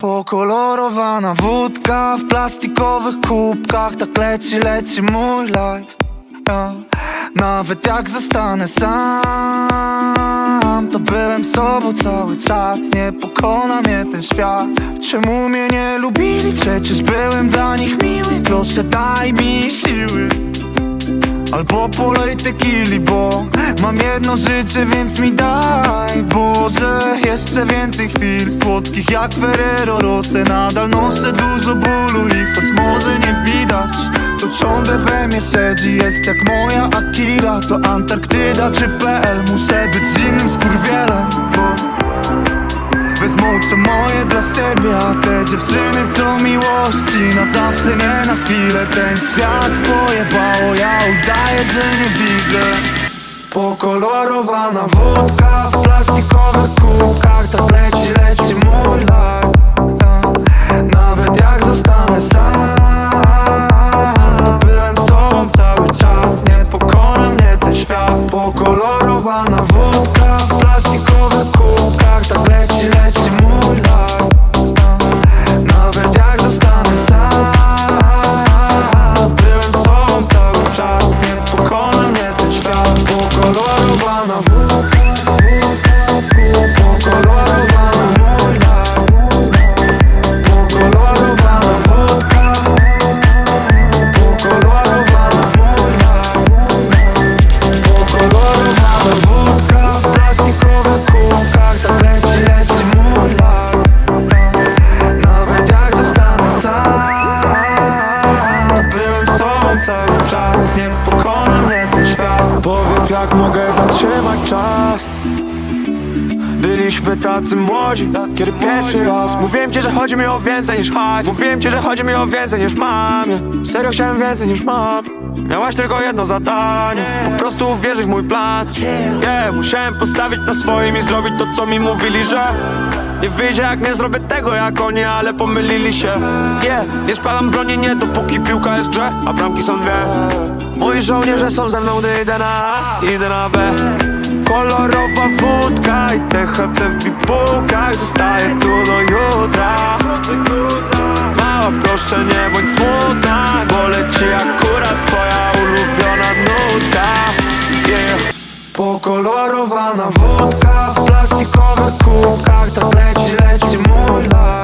Pokolorowana wódka w plastikowych kubkach. Tak leci, leci mój life. Ja. Nawet jak zostanę sam To byłem sobą cały czas. Nie pokona mnie ten świat. Czemu mnie nie lubili? Przecież byłem dla nich miły. Proszę daj mi siły Albo polej tequili, bo Mam jedno życie, więc mi daj. Boże, jeszcze więcej chwil Słodkich jak Ferrero Rosse Nadal noszę dużo bólu I choć może nie widać To ciągle we mnie siedzi. Jest jak moja Akira To Antarktyda czy PL Muszę być zimnym skurwielem, Wezmą co moje dla siebie A te dziewczyny chcą miłości. Na zawsze, nie na chwilę Ten świat pojebało. Ja udaję, że nie widzę. Pokolorowana wódka W plastikowych kubkach Tak leci, leci mój Ja. Nawet jak zostanę sam Byłem sobą cały czas. Nie pokona mnie ten świat. Pokolorowana wódka Pokolorowana wódka Pokolorowana life Pokolorowana wódka Pokolorowana life Pokolorowana wódka. W plastikowych kubkach Tak leci, leci mój life Nawet sam. Byłem sobą cały czas Nie pokona mnie ten świat Powiedz jak mogę zatrzymać czas? Byliśmy tacy młodzi, kiedy pierwszy raz. Mówiłem ci, że chodzi mi o więcej niż hajs. Mówiłem ci, że chodzi mi o więcej niż mam. Serio chciałem więcej niż mam. Miałaś tylko jedno zadanie. Po prostu uwierzyć w mój plan. Yeah, Musiałem postawić na swoim i zrobić to, co mi mówili, że Nie wyjdzie jak nie zrobię tego jak oni, ale pomylili się. Yeah. Nie składam broni, nie dopóki piłka jest grze A bramki są dwie Moi żołnierze są ze mną, gdy idę na A, idę na B. Kolorowa wódka i THC w bibułkach Zostaję tu do jutra. Mała proszę nie bądź smutna Bo leci akurat twoja ulubiona nutka. Yeah. Pokolorowana wódka w plastikowych kubkach Tak leci, leci mój life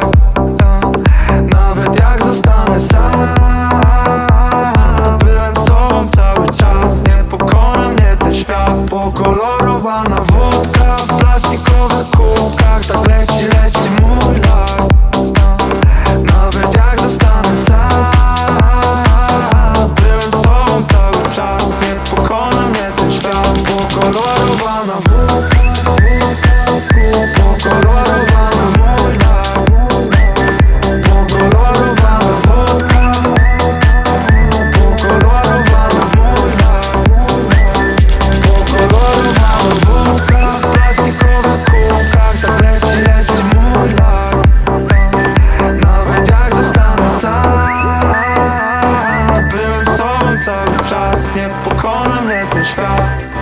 szkło Kolorowana woda w plastikowych kubkach Tak leci, leci mój lat Nawet jak zostanę sam Byłem sobą cały czas Nie pokona mnie ten świat. Bo kolorowana woda Bo kolorowana непокорна, не тишка